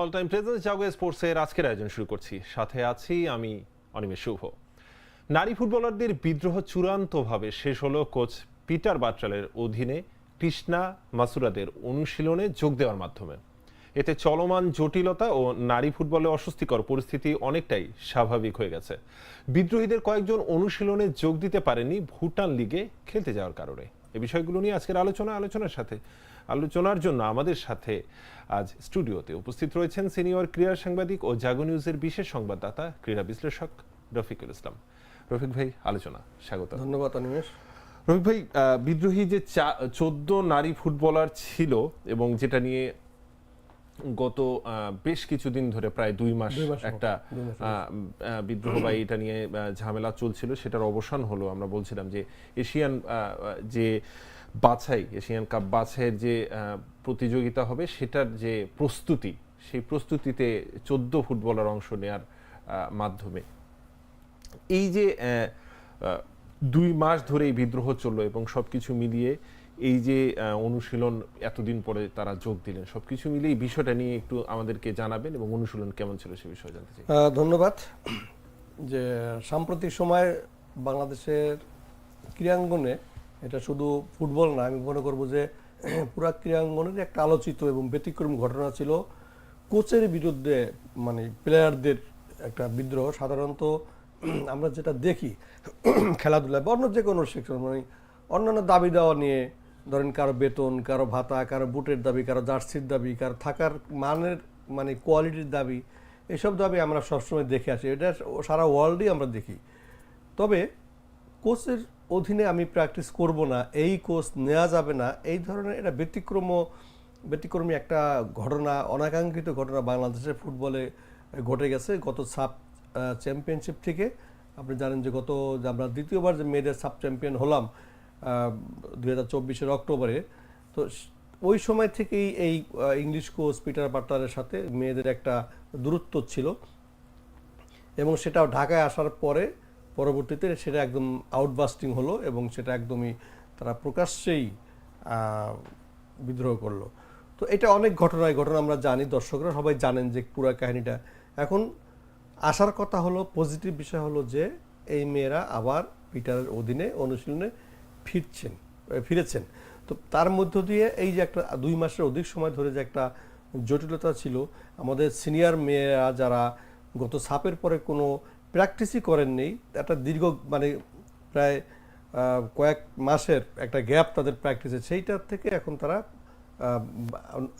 All time presence জাগো স্পোর্টসের আজকের আয়োজন শুরু করছি। সাথে আছি আমি অনিমেষ শুভ। নারী ফুটবলারদের বিদ্রোহ চূড়ান্তভাবে শেষ হলো কোচ পিটার বাট্রালের অধীনে কৃষ্ণা মাসুরাদের অনুশীলনে যোগ দেওয়ার মাধ্যমে। এতে চলমান জটিলতা ও নারী ফুটবলে অস্বস্তিকর পরিস্থিতি অনেকটাই স্বাভাবিক হয়ে গেছে। বিদ্রোহীদের কয়েকজন অনুশীলনে যোগ দিতে পারেনি ভুটান লিগে খেলতে যাওয়ার কারণে। এ বিষয়গুলো নিয়ে আজকের আলোচনা, আলোচনার সাথে আলোচনার জন্য আমাদের সাথে আজ স্টুডিওতে উপস্থিত রয়েছেন সিনিয়র ক্রীড়া সাংবাদিক ও জাগো নিউজের বিশেষ সংবাদদাতা ক্রীড়া বিশ্লেষক রফিকুল ইসলাম। রফিক ভাই আলোচনা স্বাগত। ধন্যবাদ অনিমেষ। রফিক ভাই বিদ্রোহী যে চোদ্দ নারী ফুটবলার ছিল এবং যেটা নিয়ে গত বেশ কিছুদিন ধরে প্রায় দুই মাস একটা বিদ্রোহ বা এটা নিয়ে ঝামেলা চলছিল সেটার অবসান হলো। আমরা বলছিলাম যে এশিয়ান যে বাছাই এশিয়ান কাপ বাছাইয়ের যে প্রতিযোগিতা হবে সেটার যে প্রস্তুতি সেই প্রস্তুতিতে চোদ্দ ফুটবলার অংশ আহ, মাধ্যমে। এই যে দুই মাস ধরে এই বিদ্রোহ চলল এবং সব কিছু মিলিয়ে এই যে অনুশীলন এতদিন পরে তারা যোগ দিলেন সব কিছু মিলিয়ে এই বিষয়টা নিয়ে একটু আমাদেরকে জানাবেন এবং অনুশীলন কেমন ছিল সে বিষয়ে জানতে চাই। ধন্যবাদ। যে সাম্প্রতিক সময় বাংলাদেশের ক্রীড়াঙ্গনে এটা শুধু ফুটবল না, আমি মনে করব যে পুরা ক্রীড়াঙ্গনের একটা আলোচিত এবং ব্যতিক্রম ঘটনা ছিল কোচের বিরুদ্ধে মানে প্লেয়ারদের একটা বিদ্রোহ। সাধারণত আমরা যেটা দেখি খেলাধুলায় বা অন্য যে কোনো সেকশন মানে অন্যান্য দাবি দেওয়া নিয়ে, ধরেন কারও বেতন, কারও ভাতা, কারও বুটের দাবি, কারও জার্সির দাবি, কারও থাকার মানের মানে কোয়ালিটির দাবি, এসব দাবি আমরা সবসময় দেখে আসি। এটা সারা ওয়ার্ল্ডেই আমরা দেখি। তবে কোচের অধীনে আমি প্র্যাকটিস করব না, এই কোচ নেওয়া যাবে না, এই ধরনের এটা ব্যতিক্রম, ব্যতিক্রমী একটা ঘটনা, অনাকাঙ্ক্ষিত ঘটনা বাংলাদেশের ফুটবলে ঘটে গেছে। গত সাব চ্যাম্পিয়নশিপ থেকে আপনি জানেন যে গত আমরা দ্বিতীয়বার যে মেয়েদের সাব চ্যাম্পিয়ন হলাম দু হাজার অক্টোবরে, তো ওই সময় থেকেই এই ইংলিশ কোচ পিটার বাটলারের সাথে মেয়েদের একটা দূরত্ব ছিল এবং সেটাও ঢাকায় আসার পরে পরবর্তীতে সেটা একদম আউটবাস্টিং হলো এবং সেটা একদমই তারা প্রকাশ্যেই বিদ্রোহ করল। তো এটা অনেক ঘটনায় ঘটনা আমরা জানি, দর্শকরা সবাই জানেন যে পুরো কাহিনীটা। এখন আসার কথা হলো পজিটিভ বিষয় হলো যে এই মেয়েরা আবার পিটারের অধীনে অনুশীলনে ফিরছেন ফিরেছেন। তো তার মধ্য দিয়ে এই যে একটা দুই মাসের অধিক সময় ধরে যে একটা জটিলতা ছিল, আমাদের সিনিয়র মেয়েরা যারা গত সাপের পরে কোনো প্র্যাকটিসই করেননি। একটা দীর্ঘ মানে প্রায় কয়েক মাসের একটা গ্যাপ তাদের প্র্যাকটিসে। সেইটার থেকে এখন তারা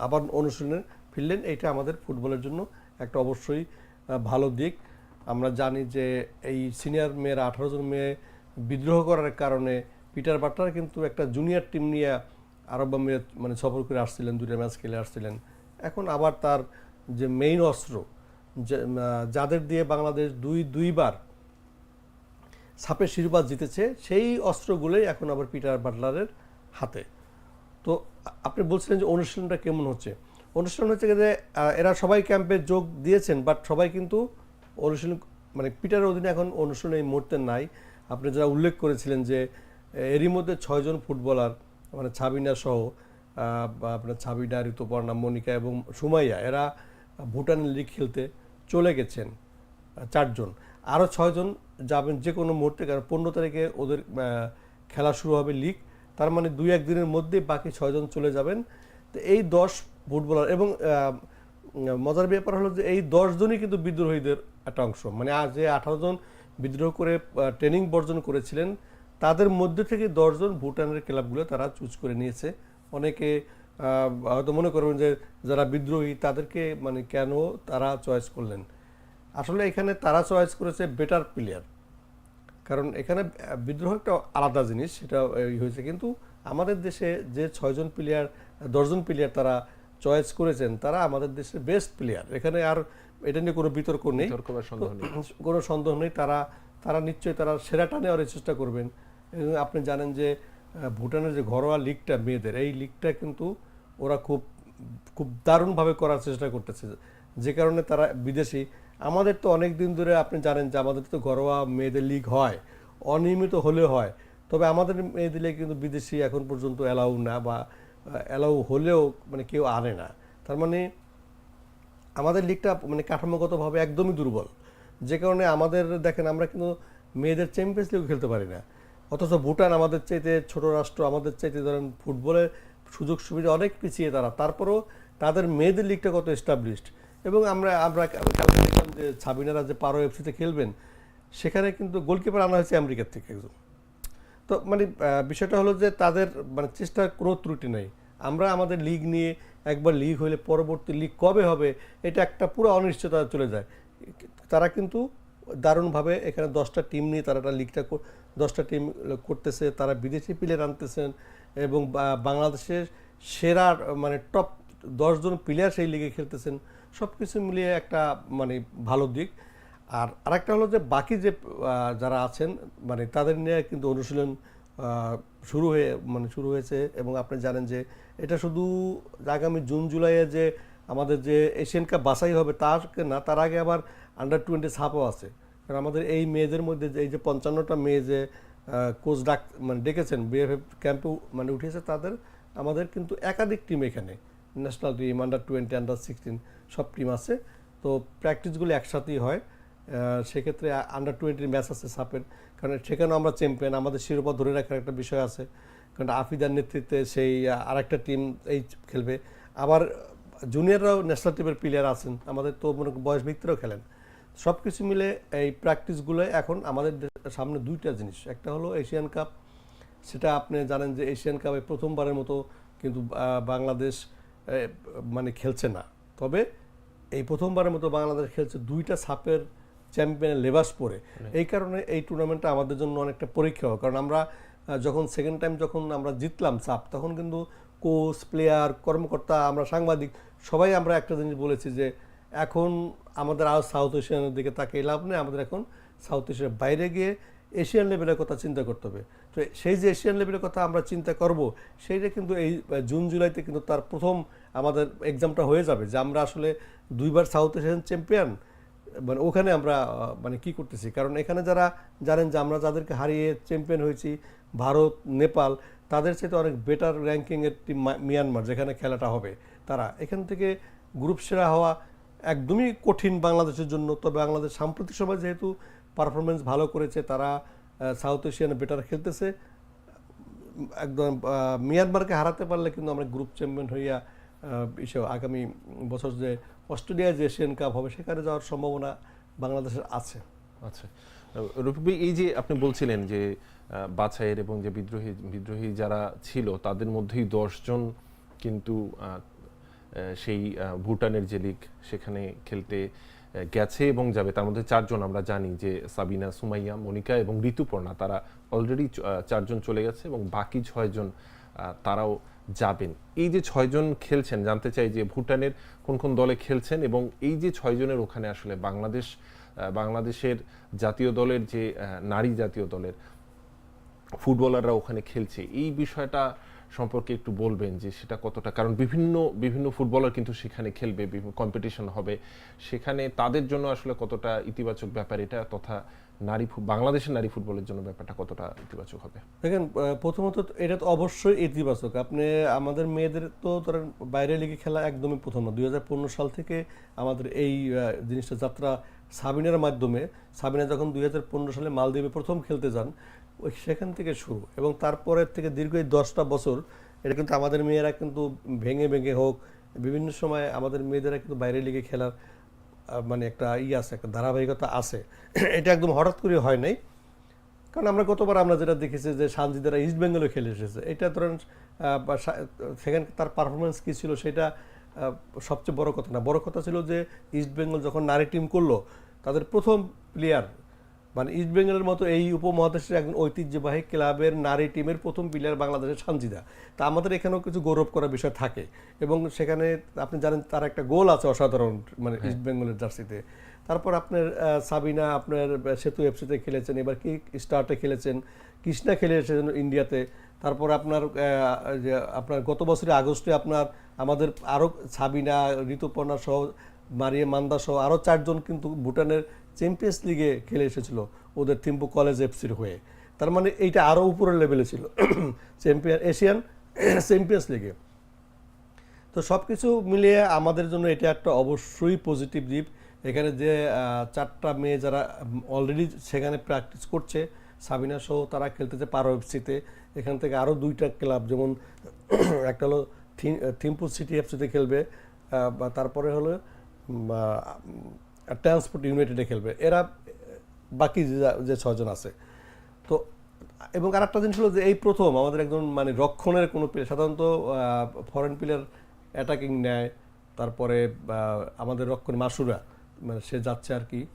আবার অনুশীলনে ফিরলেন। এইটা আমাদের ফুটবলের জন্য একটা অবশ্যই ভালো দিক। আমরা জানি যে এই সিনিয়র মেয়েরা, আঠারো জন মেয়ে বিদ্রোহ করার কারণে পিটার বাটলার কিন্তু একটা জুনিয়র টিম নিয়ে আরব আমিরাত মানে সফর করে আসছিলেন দুটো ম্যাচ খেলে আসছিলেন। এখন আবার তার যে মেইন অস্ত্র যাদের দিয়ে বাংলাদেশ দুই, দুইবার সাপের শিরোপা জিতেছে, সেই অস্ত্রগুলোই এখন আবার পিটার বাটলারের হাতে। তো আপনি বলছিলেন যে অনুশীলনটা কেমন হচ্ছে? অনুশীলন হচ্ছে যে এরা সবাই ক্যাম্পে যোগ দিয়েছেন, বাট সবাই কিন্তু অনুশীলন মানে পিটারের অধীনে এখন অনুশীলন এই মুহূর্তে নাই। আপনি যারা উল্লেখ করেছিলেন যে, এরই মধ্যে ছয়জন ফুটবলার মানে ছাবিনা সহ আপনার ছাবিনা, ঋতুপর্ণা, মনিকা এবং সুমাইয়া, এরা ভুটান লিগ খেলতে চলে গেছেন চারজন। আরও ছয়জন যাবেন যে কোনো মুহূর্তে, কারণ পনেরো তারিখে ওদের খেলা শুরু হবে লিগ। তার মানে দুই একদিনের মধ্যে বাকি ছয়জন চলে যাবেন। তো এই দশ ফুটবলার এবং মজার ব্যাপার হলো যে এই দশজনই কিন্তু বিদ্রোহীদের একটা অংশ। মানে আজ যে আঠারো জন বিদ্রোহ করে ট্রেনিং বর্জন করেছিলেন, তাদের মধ্যে থেকে দশজন ভুটানের ক্লাবগুলো তারা চুজ করে নিয়েছে। অনেকে হয়তো মনে করবেন যে যারা বিদ্রোহী তাদেরকে মানে কেন তারা চয়েস করলেন? আসলে এখানে তারা চয়েস করেছে বেটার প্লেয়ার কারণ এখানে বিদ্রোহ একটা আলাদা জিনিস সেটা হয়েছে। কিন্তু আমাদের দেশে যে ছয়জন প্লেয়ার দশজন প্লেয়ার তারা চয়েস করেছেন তারা আমাদের দেশের বেস্ট প্লেয়ার এখানে আর এটা নিয়ে কোনো বিতর্ক নেই। বিতর্ক নেই। কোনো সন্দেহ নেই তারা তারা নিশ্চয়ই তারা সেরাটা নেওয়ার চেষ্টা করবেন। এবং আপনি জানেন যে ভুটানের যে ঘরোয়া লিগটা মেয়েদের এই লিগটা কিন্তু ওরা খুব খুব দারুণভাবে করার চেষ্টা করতেছে। যে কারণে তারা বিদেশি। আমাদের তো অনেক দিন ধরে আপনি জানেন যে আমাদের তো ঘরোয়া মেয়েদের লিগ হয়, অনিয়মিত হলে হয়। তবে আমাদের মেয়েদের লিগে কিন্তু বিদেশি এখন পর্যন্ত অ্যালাউ না বা অ্যালাউ হলেও মানে কেউ আনে না। তার মানে আমাদের লিগটা মানে কাঠামোগতভাবে একদমই দুর্বল। যে কারণে আমাদের, দেখেন আমরা কিন্তু মেয়েদের চ্যাম্পিয়ন্স লিগ খেলতে পারি না। অথচ ভুটান আমাদের চাইতে ছোট রাষ্ট্র, আমাদের চাইতে ধরেন ফুটবলের সুযোগ সুবিধা অনেক পিছিয়ে তারা। তারপরেও তাদের মেয়েদের লিগটা কত এস্টাবলিশড এবং আমরা আমরা কালকে দেখলাম যে সাবিনারা যে পারো এফসিতে খেলবেন, সেখানে কিন্তু গোলকিপার আনা হয়েছে আমেরিকার থেকে একজন। তো মানে বিষয়টা হলো যে তাদের মানে চেষ্টার কোনো ত্রুটি নেই। আমরা আমাদের লিগ নিয়ে একবার লিগ হলে পরবর্তী লিগ কবে হবে, এটা একটা পুরো অনিশ্চয়তা চলে যায়। তারা কিন্তু দারুণভাবে এখানে দশটা টিম নিয়ে তারা লিগটা দশটা টিম করতেছে, তারা বিদেশি প্লেয়ার আনতেছেন এবং বাংলাদেশের সেরা মানে টপ দশজন প্লেয়ার সেই লিগে খেলতেছেন। সব কিছু মিলিয়ে একটা মানে ভালো দিক। আর আরেকটা হলো যে, বাকি যে যারা আছেন মানে তাদের নিয়ে কিন্তু অনুশীলন শুরু হয়ে মানে শুরু হয়েছে। এবং আপনি জানেন যে, এটা শুধু আগামী জুন, জুলাইয়ে যে, আমাদের যে এশিয়ান কাপ বাছাই হবে তার না, তার আগে আবার আন্ডার টোয়েন্টি সাপও আছে। কারণ আমাদের এই মেয়েদের মধ্যে এই যে পঞ্চান্নটা মেয়ে যে কোচ ডাক মানে ডেকেছেন বিএফএফ ক্যাম্পে মানে উঠেছে তাদের, আমাদের কিন্তু একাধিক টিম এখানে national team under twenty under sixteen সব টিম আছে। তো প্র্যাকটিসগুলো একসাথেই হয়। সেক্ষেত্রে আন্ডার টোয়েন্টির ম্যাচ আছে সাপের। কারণ সেখানেও আমরা চ্যাম্পিয়ন আমাদের শিরোপা ধরে রাখার একটা বিষয় আছে। কারণ আফিদার নেতৃত্বে সেই আরেকটা টিম এই খেলবে। আবার জুনিয়ররাও ন্যাশনাল টিমের প্লেয়ার আছেন। আমাদের তো মনে বয়স ভিত্তিরও খেলেন। সব কিছু মিলে এই প্র্যাকটিসগুলো এখন আমাদের সামনে দুইটা জিনিস। একটা হলো এশিয়ান কাপ সেটা আপনি জানেন যে এশিয়ান কাপে প্রথমবারের মতো কিন্তু বাংলাদেশ মানে খেলছে না। তবে এই প্রথমবারের মতো বাংলাদেশ খেলছে দুইটা সাপের চ্যাম্পিয়নের লেবাস পরে। এই কারণে এই টুর্নামেন্টটা আমাদের জন্য অনেকটা পরীক্ষা হয়। কারণ আমরা যখন সেকেন্ড টাইম যখন আমরা জিতলাম সাপ তখন কিন্তু কোচ প্লেয়ার কর্মকর্তা আমরা সাংবাদিক সবাই আমরা একটা জিনিস বলেছি যে এখন আমাদের আর সাউথ এশিয়ানের দিকে তাকিয়ে লাভ নেই। আমাদের এখন সাউথ এশিয়ার বাইরে গিয়ে এশিয়ান লেভেলের কথা চিন্তা করতে হবে। তো সেই যে এশিয়ান লেভেলের কথা আমরা চিন্তা করব, সেইটা কিন্তু এই জুন জুলাইতে কিন্তু তার প্রথম আমাদের এক্সামটা হয়ে যাবে যে আমরা আসলে দুইবার সাউথ এশিয়ান চ্যাম্পিয়ন মানে ওখানে আমরা মানে কি করতেছি? কারণ এখানে যারা জানেন যে আমরা যাদেরকে হারিয়ে চ্যাম্পিয়ন হয়েছি, ভারত, নেপাল, তাদের সাথে অনেক বেটার র্যাঙ্কিংয়ের টিম মিয়ানমার যেখানে খেলাটা হবে। তারা এখান থেকে গ্রুপ সেরা হওয়া একদমই কঠিন বাংলাদেশের জন্য। তবে বাংলাদেশ সাম্প্রতিক সময় যেহেতু পারফরমেন্স ভালো করেছে, তারা সাউথ এশিয়ানে বেটার খেলতেছে। একদম মিয়ানমারকে হারাতে পারলে কিন্তু আমরা গ্রুপ চ্যাম্পিয়ন হইয়া এসব আগামী বছর যে অস্ট্রেলিয়া যে এশিয়ান কাপ হবে, সেখানে যাওয়ার সম্ভাবনা বাংলাদেশের আছে। আচ্ছা। রফিক এই যে আপনি বলছিলেন যে বাছাইয়ের এবং যে বিদ্রোহী বিদ্রোহী যারা ছিল, তাদের মধ্যেই দশজন কিন্তু সেই ভুটানের যে লিগ সেখানে খেলতে গেছে এবং যাবে। তার মধ্যে চারজন আমরা জানি যে সাবিনা, সুমাইয়া, মনিকা এবং ঋতুপর্ণা, তারা অলরেডি চারজন চলে গেছে এবং বাকি ছয়জন তারাও যাবেন। এই যে ছয়জন খেলছেন, জানতে চাই যে ভুটানের কোন কোন দলে খেলছেন এবং এই যে ছয়জনের ওখানে আসলে বাংলাদেশ বাংলাদেশের জাতীয় দলের যে নারী জাতীয় দলের ফুটবলাররা ওখানে খেলছে, এই বিষয়টা সম্পর্কে একটু বলবেন যে সেটা কতটা? কারণ বিভিন্ন বিভিন্ন ফুটবলার কিন্তু সেখানে খেলবে কম্পিটিশন হবে। সেখানে তাদের জন্য আসলে কতটা ইতিবাচক ব্যাপার এটা তথা নারী বাংলাদেশের নারী ফুটবলের জন্য ব্যাপারটা কতটা ইতিবাচক হবে? দেখেন প্রথমত এটা তো অবশ্যই ইতিবাচক। আপনি, আমাদের মেয়েদের তো ধরেন বাইরে লিগে খেলা একদমই প্রথম না। দুই হাজার পনেরো সাল থেকে আমাদের এই জিনিসটা যাত্রা সাবিনার মাধ্যমে, সাবিনা যখন দুই হাজার পনেরো সালে মালদ্বীপে প্রথম খেলতে যান ওই সেখান থেকে শুরু। এবং তারপরের থেকে দীর্ঘ এই দশটা বছর এটা কিন্তু আমাদের মেয়েরা কিন্তু ভেঙে ভেঙে হোক, বিভিন্ন সময় আমাদের মেয়েদেরা কিন্তু বাইরে লিগে খেলার মানে একটা ই আছে, একটা ধারাবাহিকতা আছে। এটা একদম হঠাৎ করে হয় নাই। কারণ আমরা গতবার আমরা যেটা দেখেছি যে সানজিদারা ইস্ট বেঙ্গলে খেলে এসেছে। এটা ধরেন সেখানে তার পারফরমেন্স কী ছিল সেটা সবচেয়ে বড় কথা না। বড় কথা ছিল যে ইস্ট বেঙ্গল যখন নারী টিম করল, তাদের প্রথম প্লেয়ার মানে ইস্ট বেঙ্গলের মতো এই উপমহাদেশের একজন ঐতিহ্যবাহী ক্লাবের নারী টিমের প্রথম প্লেয়ার বাংলাদেশের সানজিদা। তা আমাদের এখানেও কিছু গৌরব করার বিষয় থাকে এবং সেখানে আপনি জানেন তার একটা গোল আছে অসাধারণ মানে ইস্ট বেঙ্গলের জার্সিতে। তারপর আপনার সাবিনা আপনার সেতু এফসিতে খেলেছেন এবার কি স্টার্টে খেলেছেন কৃষ্ণা খেলে এসেছেন ইন্ডিয়াতে। তারপর আপনার যে আপনার গত বছরে আগস্টে আপনার আমাদের আরও সাবিনা ঋতুপর্ণা সহ মারিয়া মান্দা সহ আরও চারজন কিন্তু ভুটানের চ্যাম্পিয়ন্স লিগে খেলে এসেছিল, ওদের থিম্পু কলেজ এফসির হয়ে। তার মানে এইটা আরও উপরের লেভেলে ছিল। চ্যাম্পিয়ন এশিয়ান চ্যাম্পিয়ন্স লিগে তো সব কিছু মিলিয়ে আমাদের জন্য এটা একটা অবশ্যই পজিটিভ দিক। এখানে যে চারটা মেয়ে যারা অলরেডি সেখানে প্র্যাকটিস করছে, সাবিনা সহ তারা খেলতেছে পারো এফসিতে এখান থেকে আরও দুইটা ক্লাব যেমন একটা হলো থিম- থিম্পু সিটি এফসিতে খেলবে বা তারপরে হলো ট্রান্সপোর্ট ইউনাইটেডে খেলবে। এরা, বাকি যে- ছজন আছে। তো, এবং আরেকটা জিনিস হলো যে এই প্রথম আমাদের একজন মানে রক্ষণের কোনো প্লেয়ার সাধারণত ফরেন প্লেয়ার অ্যাটাকিং নেয়। তারপরে আমাদের রক্ষণ মাসুরা মানে সে যাচ্ছে আর কি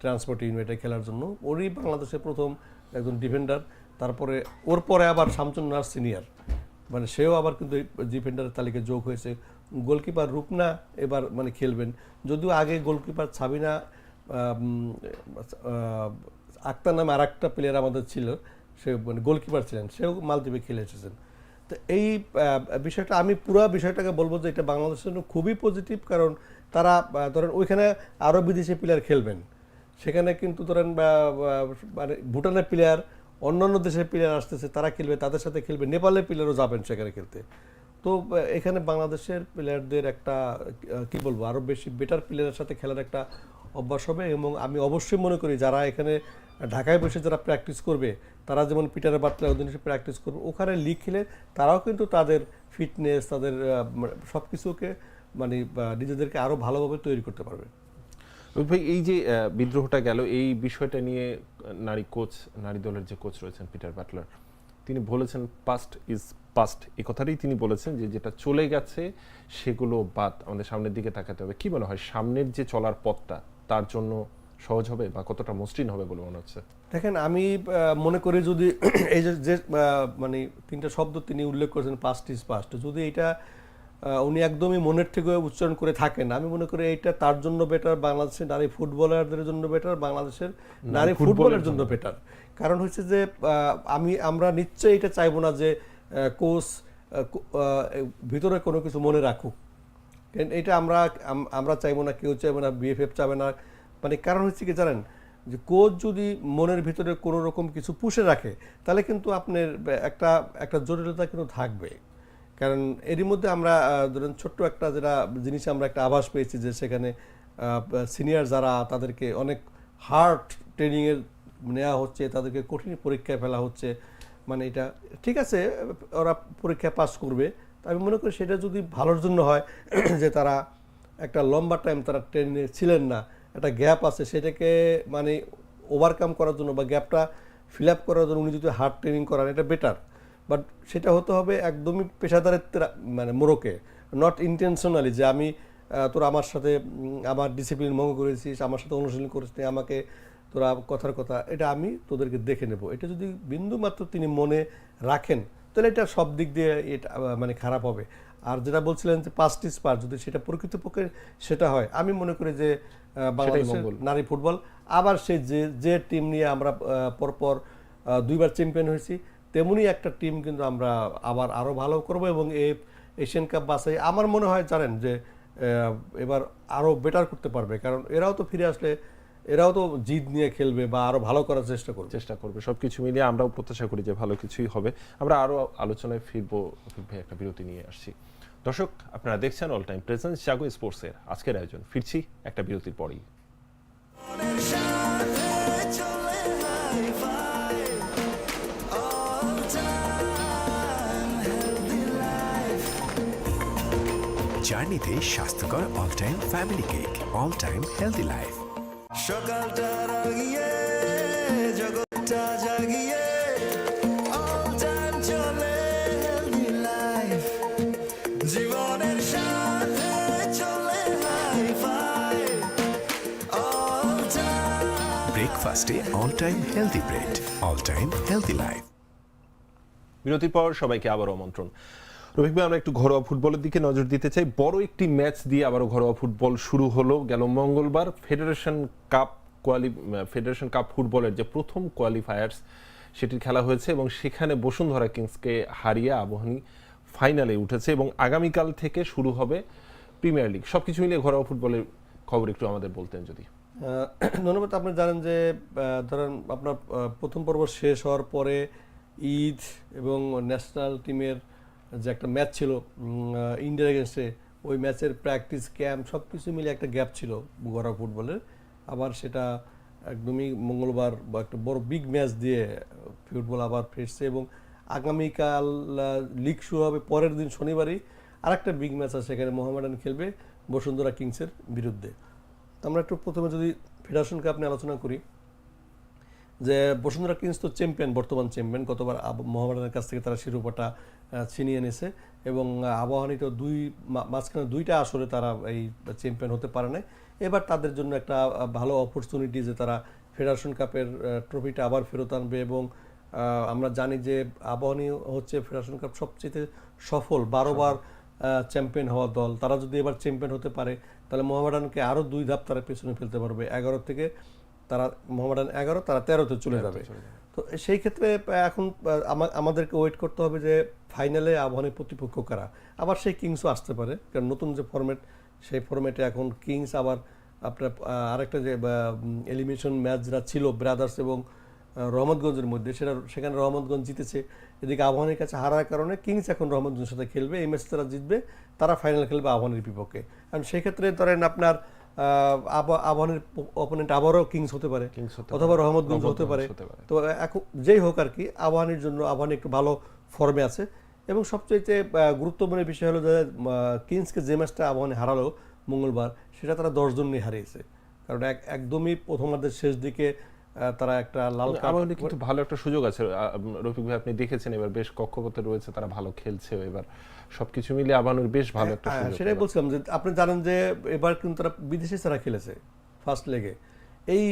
ট্রান্সপোর্ট ইউনিটে খেলার জন্য। ওরই বাংলাদেশের প্রথম একজন ডিফেন্ডার তারপরে ওর পরে আবার শামসুন্নার সিনিয়র মানে সেও আবার কিন্তু ডিফেন্ডারের তালিকায় যোগ হয়েছে। গোলকিপার রূপনা এবার মানে খেলবেন। যদিও আগে গোলকিপার ছাবিনা আক্তার নামে আর একটা প্লেয়ার আমাদের ছিল, সে মানে গোলকিপার ছিলেন, সেও মালদ্বীপে খেলে এসেছেন তো এই বিষয়টা আমি পুরো বিষয়টাকে বলব যে এটা বাংলাদেশের জন্য খুবই পজিটিভ কারণ তারা ধরেন ওইখানে আরও বিদেশি প্লেয়ার খেলবেন। সেখানে কিন্তু ধরেন মানে ভুটানের প্লেয়ার অন্যান্য দেশের প্লেয়ার আসতেছে, তারা খেলবে, তাদের সাথে খেলবে, নেপালের প্লেয়ারও যাবেন সেখানে খেলতে। তো, এখানে বাংলাদেশের প্লেয়ারদের একটা কি বলব আরও বেশি বেটার প্লেয়ারের সাথে খেলার একটা অভ্যাস হবে এবং আমি অবশ্যই মনে করি যারা এখানে ঢাকায় বসে যারা প্র্যাকটিস করবে, তারা যেমন পিটার বাটলার অধীনে প্র্যাকটিস করবে, ওখানে লিগ খেলে তারাও কিন্তু তাদের ফিটনেস তাদের সব কিছুকে মানে নিজেদেরকে আরও ভালোভাবে তৈরি করতে পারবে। রবি ভাই, এই যে বিদ্রোহটা গেল, এই বিষয়টা নিয়ে নারী কোচ নারী দলের যে কোচ রয়েছেন পিটার বাটলার তিনি বলেছেন পাস্ট ইজ পাস্ট এই কথাটাই তিনি বলেছেন যে যেটা চলে গেছে সেগুলো বাদ আমাদের সামনের দিকে তাকাতে হবে। কি মনে হয় সামনের যে চলার পথটা তার জন্য সহজ হবে বা কতটা মসৃণ হবে বলে মনে হচ্ছে? দেখেন আমি মনে করি যদি এই যে মানে তিনটা শব্দ তিনি উল্লেখ করেছেন পাস্ট ইজ পাস্ট যদি এটা উনি একদমই মনের থেকে উচ্চারণ করে থাকেন আমি মনে করি এইটা তার জন্য বেটার বাংলাদেশের নারী ফুটবলারদের জন্য বেটার বাংলাদেশের নারী ফুটবলের জন্য বেটার কারণ হচ্ছে যে আমি আমরা নিশ্চয়ই এটা চাইব না যে কোচ ভিতরে কোনো কিছু মনে রাখুক। এটা আমরা আমরা চাইব না, কেউ চাইব না বিএফএফ চাবে না। মানে কারণ হচ্ছে কি জানেন, যে কোচ যদি মনের ভিতরে কোনো রকম কিছু পুষে রাখে, তাহলে কিন্তু আপনার একটা একটা জটিলতা কিন্তু থাকবে। কারণ এরই মধ্যে আমরা ধরেন ছোট্ট একটা যেটা জিনিস আমরা একটা আভাস পেয়েছি যে সেখানে সিনিয়র যারা তাদেরকে অনেক হার্ড ট্রেনিংয়ের নেওয়া হচ্ছে, তাদেরকে কঠিন পরীক্ষায় ফেলা হচ্ছে মানে এটা, ঠিক আছে, ওরা পরীক্ষায় পাস করবে, তা আমি মনে করি সেটা যদি ভালোর জন্য হয়, যে তারা একটা লম্বা টাইম তারা ট্রেনিংয়ে ছিলেন না, একটা গ্যাপ আছে, সেটাকে মানে ওভারকাম করার জন্য বা গ্যাপটা ফিল আপ করার জন্য উনি যদি হার্ড ট্রেনিং করান, এটা বেটার বাট সেটা হতে হবে একদমই পেশাদারিত্বের মানে মোড়কে নট ইন্টেনশনালি যে আমি তোরা আমার সাথে আমার ডিসিপ্লিন ভঙ্গ করেছিস, আমার সাথে অনুশীলন করিস আমাকে তোরা কথার কথা এটা আমি তোদেরকে দেখে নেব। এটা যদি বিন্দু মাত্র তিনি মনে রাখেন তাহলে এটা সব দিক দিয়ে এটা মানে খারাপ হবে। আর যেটা বলছিলেন যে পাঁচটি ইস পার যদি সেটা প্রকৃতপক্ষে সেটা হয় আমি মনে করি যে বাংলাদেশের নারী ফুটবল আবার সেই যে যে টিম নিয়ে আমরা পরপর দুইবার চ্যাম্পিয়ন হয়েছি তেমনি একটা টিম কিন্তু আমরা আবার আরও ভালো করব এবং এই এশিয়ান কাপ বাছাই আমার মনে হয় জানেন যে এবার আরও বেটার করতে পারবে। কারণ এরাও তো ফিরে আসলে এরাও তো জিদ নিয়ে খেলবে বা আরও ভালো করার চেষ্টা করবে। চেষ্টা করবে সবকিছু মিলিয়ে আমরাও প্রত্যাশা করি যে ভালো কিছুই হবে। আমরা আরও আলোচনায় ফিরবো ভাই একটা বিরতি নিয়ে আসছি। দর্শক আপনারা দেখছেন অল টাইম প্রেজেন্স জাগো স্পোর্টসের আজকের আয়োজন। ফিরছি একটা বিরতির পরেই। জার্নিতে স্বাস্থ্যকর all time family cake all time healthy life সকালটা রাগিয়ে জগৎটা জাগিয়ে all time চলে। জীবনের সাথে ব্রেকফাস্টে all time healthy bread all time healthy life বিরতির পর সবাইকে আবারও আমন্ত্রণ। রফিক ভাই, আমরা একটু ঘরোয়া ফুটবলের দিকে নজর দিতে চাই। বড় একটি ম্যাচ দিয়ে আবারও ঘরোয়া ফুটবল শুরু হলো, গেল মঙ্গলবার। ফেডারেশন কাপ কোয়ালি ফেডারেশন কাপ ফুটবলের যে প্রথম কোয়ালিফায়ার্স সেটির খেলা হয়েছে এবং সেখানে বসুন্ধরা কিংসকে হারিয়ে আবহানী ফাইনালে উঠেছে এবং আগামীকাল থেকে শুরু হবে প্রিমিয়ার লিগ সব কিছু মিলিয়ে ঘরোয়া ফুটবলের খবর একটু আমাদের বলতেন যদি। ধন্যবাদ। আপনি জানেন যে ধরেন আপনার প্রথম পর্ব শেষ হওয়ার পরে ঈদ এবং ন্যাশনাল টিমের যে একটা ম্যাচ ছিল ইন্ডিয়ার এগেনস্টে ওই ম্যাচের প্র্যাকটিস ক্যাম্প সব কিছু মিলে একটা গ্যাপ ছিল গড়া ফুটবলের। আবার সেটা একদমই মঙ্গলবার বা একটা বড় বিগ ম্যাচ দিয়ে ফুটবল আবার ফিরছে এবং আগামীকাল লিগ শুরু হবে পরের দিন শনিবারই। আরেকটা বিগ ম্যাচ আছে সেখানে মোহামেডান খেলবে বসুন্ধরা কিংসের বিরুদ্ধে। আমরা একটু প্রথমে যদি ফেডারেশন কাপ নিয়ে আলোচনা করি যে বসুন্ধরা কিংস তো চ্যাম্পিয়ন বর্তমান চ্যাম্পিয়ন গতবার মোহামেডানের কাছ থেকে তারা শিরোপাটা ছিনিয়ে এনেছে এবং আহ, আবাহনী তো দুই মাঝখানে দুইটা আসরে তারা এই চ্যাম্পিয়ন হতে পারে না এবার তাদের জন্য একটা ভালো অপরচুনিটি যে তারা ফেডারেশন কাপের ট্রফিটা আবার ফেরত আনবে এবং আমরা জানি যে আবাহনী হচ্ছে ফেডারেশন কাপ সবচেয়ে সফল বারোবার চ্যাম্পিয়ন হওয়া দল। তারা যদি এবার চ্যাম্পিয়ন হতে পারে তাহলে মোহামেডানকে আরও দুই ধাপ তারা পেছনে ফেলতে পারবে। এগারো থেকে তারা মোহামেডান এগারো তারা তেরোতে চলে যাবে। তো সেই ক্ষেত্রে এখন আমাদেরকে ওয়েট করতে হবে যে ফাইনালে আবাহনীর প্রতিপক্ষ কারা। আবার সেই কিংসও আসতে পারে কারণ নতুন যে ফরম্যাট সেই ফরম্যাটে এখন কিংস আবার আপনার আরেকটা যে এলিমিনেশন ম্যাচ যেটা ছিল ব্রাদার্স এবং রহমতগঞ্জের মধ্যে সেটা সেখানে রহমতগঞ্জ জিতেছে। এদিকে আবাহনীর কাছে হারার কারণে কিংস এখন রহমতগঞ্জের সাথে খেলবে এই ম্যাচ তারা জিতবে তারা ফাইনাল খেলবে আবাহনীর বিপক্ষে। কারণ সেক্ষেত্রে ধরেন আপনার আবাহনীর অপোনেন্ট আবারও কিংস হতে পারে কিংস হতে অথবা রহমতগঞ্জ হতে পারে। হতে পারে। তো এখন যেই হোক আর কি আবাহনের জন্য আবাহনী একটু ভালো ফর্মে আছে। এবং সবচেয়ে গুরুত্বপূর্ণ বিষয় হলো যে কিংসকে যে ম্যাচটা আবাহনী হারালো মঙ্গলবার সেটা তারা দশজন নিয়ে হারিয়েছে। কারণ এক একদমই প্রথমার্ধের শেষ দিকে তারা একটা লাল কার্ড কিন্তু ভালো একটা সুযোগ আছে। রফিক ভাই আপনি দেখেছেন এবার বেশ কক্ষপথে রয়েছে তারা ভালো খেলছে এবার। সবকিছু মিলে আবাহনীর বেশ ভালো একটা হ্যাঁ, সুযোগ সেটাই বলছিলাম যে আপনি জানেন যে এবার কিন্তু তারা বিদেশি ছাড়া খেলেছে ফার্স্ট লেগে এই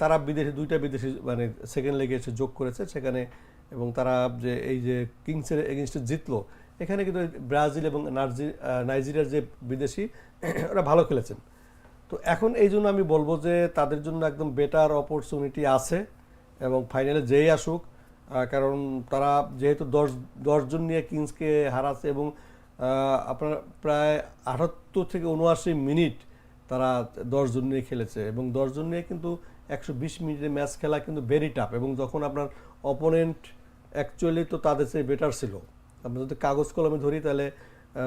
তারা বিদেশে দুইটা বিদেশি মানে সেকেন্ড লেগে এসে যোগ করেছে সেখানে এবং তারা যে এই যে কিংসের এগেনস্টে জিতলো এখানে কিন্তু ব্রাজিল এবং নাইজেরিয়ার যে বিদেশি ওরা ভালো খেলেছেন। তো এখন এই জন্য আমি বলব যে তাদের জন্য একদম বেটার অপরচুনিটি আছে এবং ফাইনালে যেই আসুক কারণ তারা যেহেতু দশ দশজন নিয়ে কিংসকে হারাচ্ছে এবং আপনার প্রায় আটাত্তর থেকে উনআশি মিনিট তারা দশজন নিয়ে খেলেছে এবং দশজন নিয়ে কিন্তু একশো বিশ মিনিটের ম্যাচ খেলা কিন্তু ভেরি টাফ এবং যখন আপনার অপোনেন্ট অ্যাকচুয়ালি তো তাদের চেয়ে বেটার ছিল। আমরা যদি কাগজ কলমে ধরি তাহলে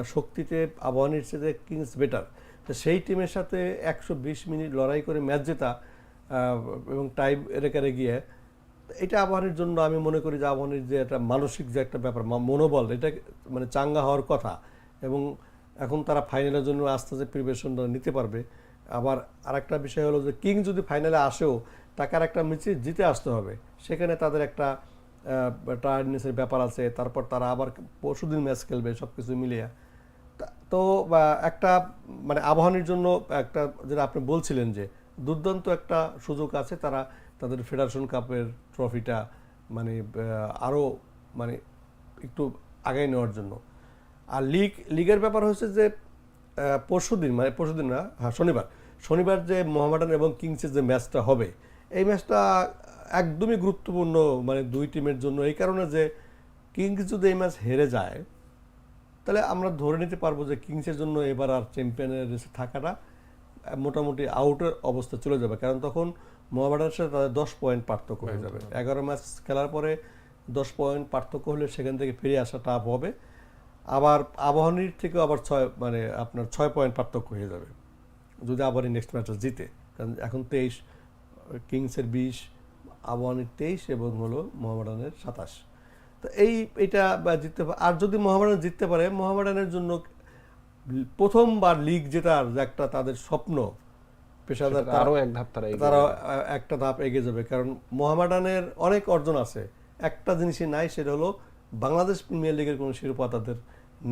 শক্তিতে আবাহনীর চেয়ে কিংস বেটার তো সেই টিমের সাথে একশো বিশ মিনিট লড়াই করে ম্যাচ জেতা এবং টাইম রেকারে গিয়ে, এটা আবাহনীর জন্য আমি মনে করি যে আবাহনীর যে একটা মানসিক যে একটা ব্যাপার মনোবল, এটা মানে চাঙ্গা হওয়ার কথা। এবং এখন তারা ফাইনালের জন্য আস্তে আস্তে প্রিপারেশনটা নিতে পারবে। আবার আরেকটা বিষয় হলো যে কিং যদি ফাইনালে আসেও, তাকে আর একটা ম্যাচে জিতে আসতে হবে। সেখানে তাদের একটা টায়ার্ডনেসের ব্যাপার আছে। তারপর তারা আবার পরশুদিন ম্যাচ খেলবে সব কিছু মিলিয়ে। তা- একটা মানে আবাহনীর জন্য একটা, যেটা আপনি বলছিলেন যে, দুর্দান্ত একটা সুযোগ আছে তারা তাদের ফেডারেশন কাপের ট্রফিটা মানে আরও মানে একটু আগায় নেওয়ার জন্য। আর লিগ, লিগের ব্যাপার হচ্ছে যে পরশু দিন মানে পরশু দিন না হ্যাঁ শনিবার শনিবার যে মোহামেডান এবং কিংসের যে ম্যাচটা হবে, এই ম্যাচটা একদমই গুরুত্বপূর্ণ মানে দুই টিমের জন্য। এই কারণে যে, কিংস যদি এই ম্যাচ হেরে যায় তাহলে আমরা ধরে নিতে পারব যে কিংসের জন্য এবার আর চ্যাম্পিয়নের রেসে থাকাটা মোটামুটি আউটের অবস্থা চলে যাবে। কারণ তখন মোহামেডানের সাথে তাদের দশ পয়েন্ট পার্থক্য হয়ে যাবে। এগারো ম্যাচ খেলার পরে দশ পয়েন্ট পার্থক্য হলে সেখান থেকে ফিরে আসা টাফ হবে। আবার আবাহনীর থেকেও আবার ছয় মানে আপনার ছয় পয়েন্ট পার্থক্য হয়ে যাবে। যদি আবারই নেক্সট ম্যাচটা জিতে। কারণ এখন তেইশ কিংসের বিশ আবাহনীর তেইশ এবং হলো মোহামেডানের সাতাশ। তো এই এটা বা জিততে আর যদি মোহামেডান জিততে পারে মোহামেডানের জন্য প্রথমবার লিগ জেতার যে একটা তাদের স্বপ্ন পেশাদার আরও এক ধাপ তারা তারা একটা ধাপ এগিয়ে যাবে। কারণ মোহামেডানের অনেক অর্জন আছে। একটা জিনিসই নাই সেটা হলো বাংলাদেশ প্রিমিয়ার লিগের কোনো শিরোপা তাদের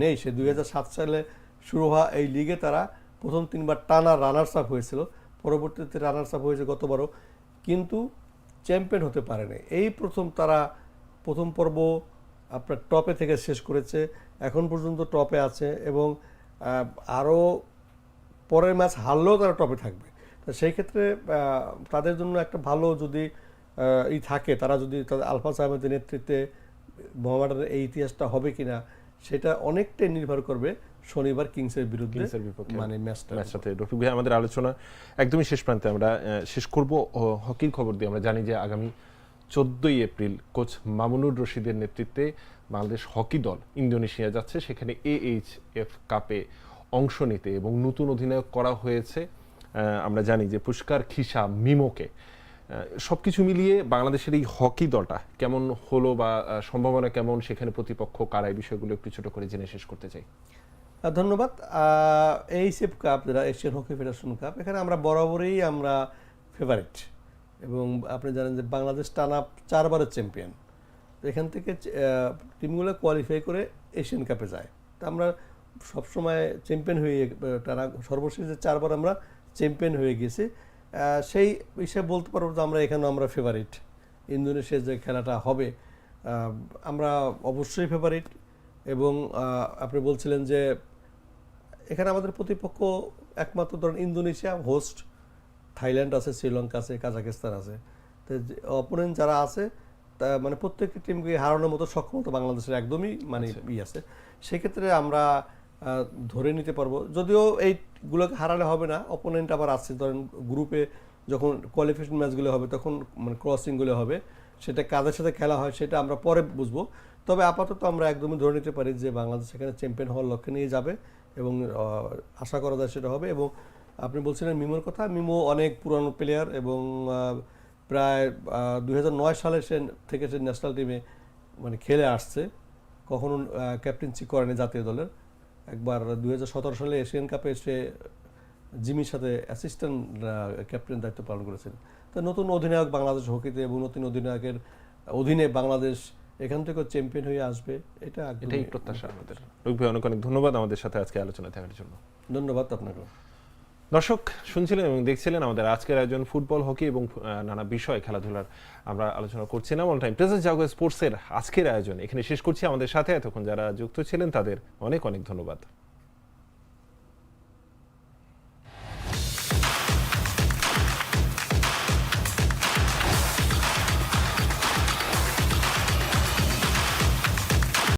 নেই। সে দুই হাজার সাত সালে শুরু হওয়া এই লিগে তারা প্রথম তিনবার টানা রানার্স আপ হয়েছিল। পরবর্তীতে রানার্স আপ হয়েছে গতবারও। কিন্তু চ্যাম্পিয়ন হতে পারেনি। এই প্রথম তারা প্রথম পর্ব আপনার টপে থেকে শেষ করেছে। এখন পর্যন্ত টপে আছে এবং আরও পরের ম্যাচ হারলেও তারা টপে থাকবে। তো সেই ক্ষেত্রে তাদের জন্য একটা ভালো যদি ই থাকে তারা যদি তাদের আলফা সাহেবের নেতৃত্বে মোহামেডানের এই ইতিহাসটা হবে কিনা সেটা অনেকটাই নির্ভর করবে শনিবার কিংসের বিরুদ্ধে মানে ম্যাচটা। ম্যাচটাতে রফিক ভাই আমাদের আলোচনা একদমই শেষ প্রান্তে আমরা শেষ করব। হকির খবর দিয়ে আমরা জানি যে আগামী চোদ্দই এপ্রিল কোচ মামুনুর রশিদের নেতৃত্বে বাংলাদেশ হকি দল ইন্দোনেশিয়া যাচ্ছে। সেখানে এএইচ এফ কাপে অংশ নিতে এবং নতুন অধিনায়ক করা হয়েছে। আমরা জানি যে পুষ্কার খিসা মিমোকে। সব কিছু মিলিয়ে বাংলাদেশের এই হকি দলটা কেমন হলো বা সম্ভাবনা কেমন? সেখানে প্রতিপক্ষ কারা? এই বিষয়গুলো একটু ছোট করে জেনে শেষ করতে চাই। ধন্যবাদ। এই সেফ কাপ, যেটা এশিয়ান হকি ফেডারেশন কাপ, এখানে আমরা বরাবরই আমরা ফেভারিট এবং আপনি জানেন যে বাংলাদেশ টানা চারবারের চ্যাম্পিয়ন। তো এখান থেকে টিমগুলো কোয়ালিফাই করে এশিয়ান কাপে যায়। তা আমরা সবসময় চ্যাম্পিয়ন হয়ে, টানা সর্বশেষে চারবার আমরা চ্যাম্পিয়ন হয়ে গেছি। সেই হিসেবে বলতে পারব যে আমরা এখানে আমরা ফেভারিট ইন্দোনেশিয়ার যে খেলাটা হবে আমরা অবশ্যই ফেভারিট এবং আপনি বলছিলেন যে এখানে আমাদের প্রতিপক্ষ একমাত্র ধরেন ইন্দোনেশিয়া হোস্ট থাইল্যান্ড আছে শ্রীলঙ্কা আছে কাজাকিস্তান আছে। তো অপোনেন্ট যারা আছে তা মানে প্রত্যেকটি টিমকে হারানোর মতো সক্ষমতা বাংলাদেশের একদমই মানে ই আছে। সেক্ষেত্রে আমরা ধরে নিতে পারব। যদিও এইগুলোকে হারালে হবে না অপোনেন্ট আবার আসছে ধরেন গ্রুপে যখন কোয়ালিফিকেশন ম্যাচগুলো হবে তখন মানে ক্রসিংগুলো হবে সেটা কাদের সাথে খেলা হয় সেটা আমরা পরে বুঝব। তবে আপাতত আমরা একদমই ধরে নিতে পারি যে বাংলাদেশ এখানে চ্যাম্পিয়ন হওয়ার লক্ষ্যে নিয়ে যাবে এবং আশা করা যায় সেটা হবে এবং আপনি বলছিলেন মিমোর কথা। মিমো অনেক পুরানো প্লেয়ার এবং প্রায় দুই হাজার সালে সে থেকে সে ন্যাশনাল টিমে মানে খেলে আসছে। কখনো ক্যাপ্টেন্সি করেনি জাতীয় দলের। একবার দুই হাজার সতেরো সালে এশিয়ান কাপে সে জিমির সাথে অ্যাসিস্ট্যান্ট ক্যাপ্টেন দায়িত্ব পালন করেছেন। তো নতুন অধিনায়ক বাংলাদেশ হকিতে এবং নতুন অধিনায়কের অধীনে বাংলাদেশ এখান থেকেও চ্যাম্পিয়ন হয়ে আসবে এটা এটাই প্রত্যাশা আমাদের। রূপ ভাই অনেক অনেক ধন্যবাদ আমাদের সাথে আজকে আলোচনা থাকার জন্য। ধন্যবাদ আপনাকে দর্শক, শুনছিলেন এবং দেখছিলেন আমাদের আজকের আয়োজন ফুটবল, হকি এবং নানা বিষয় খেলাধুলার আমরা আলোচনা করছি না অল টাইম প্রেজেন্ট জাগো স্পোর্টসের আজকের আয়োজন এখানে শেষ করছি। আমাদের সাথে এতক্ষণ যারা যুক্ত ছিলেন তাদের অনেক অনেক ধন্যবাদ।